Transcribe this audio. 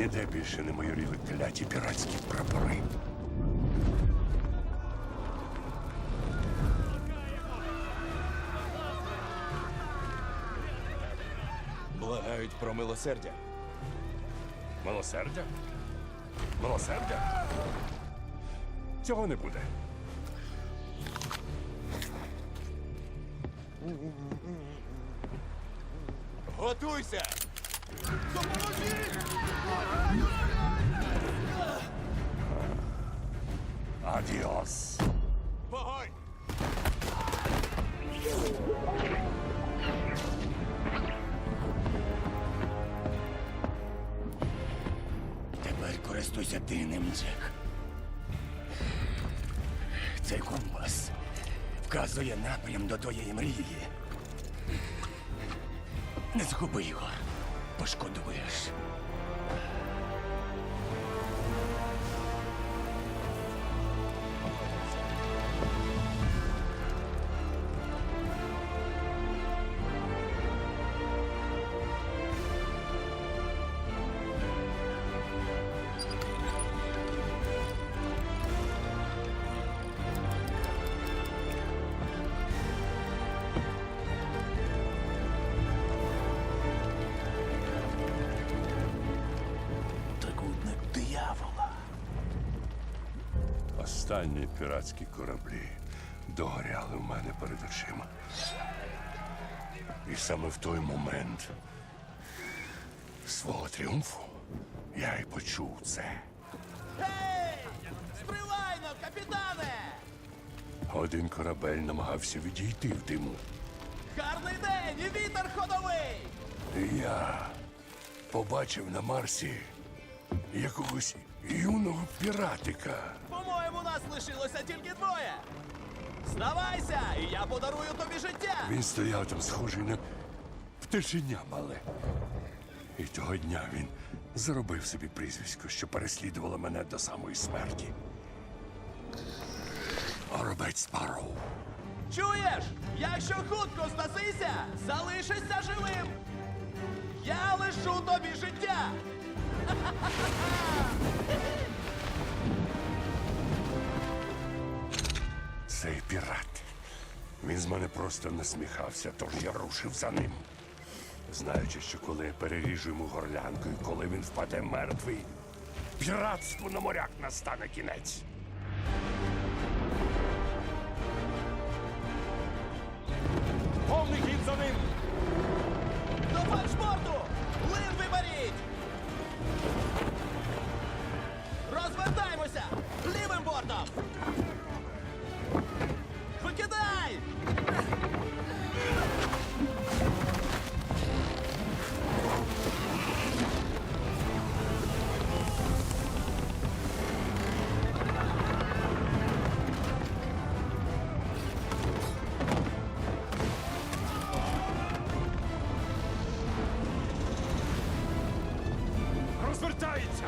Ніде більше не майоріли кляті піратські прапори. Благають про милосердя. Милосердя? Милосердя? Цього не буде. Готуйся! Адіос. Вогонь! Тепер користуйся ти ним, Джек. Цей компас вказує напрям до твоєї мрії. Не згуби його, Poszkodujesz. Останні піратські кораблі догоряли в мене перед очима. І саме в той момент свого тріумфу я й почув це. Гей! Стривайно, капітане! Один корабель намагався відійти в диму. Гарний день і вітер ходовий! І я побачив на Марсі якогось юного піратика. Лишилося тільки двоє. Здавайся, і я подарую тобі життя! Він стояв там схожий на пташеня мале. І того дня він заробив собі прізвисько, що переслідувало мене до самої смерті. Горобець Спарроу. Чуєш? Якщо хутко здасися, залишишся живим! Я лишу тобі життя! Цей пірат. Він з мене просто насміхався, тож я рушив за ним. Знаючи, що коли я переріжу йому горлянку і коли він впаде мертвий, піратству на морях настане кінець. Розвертається!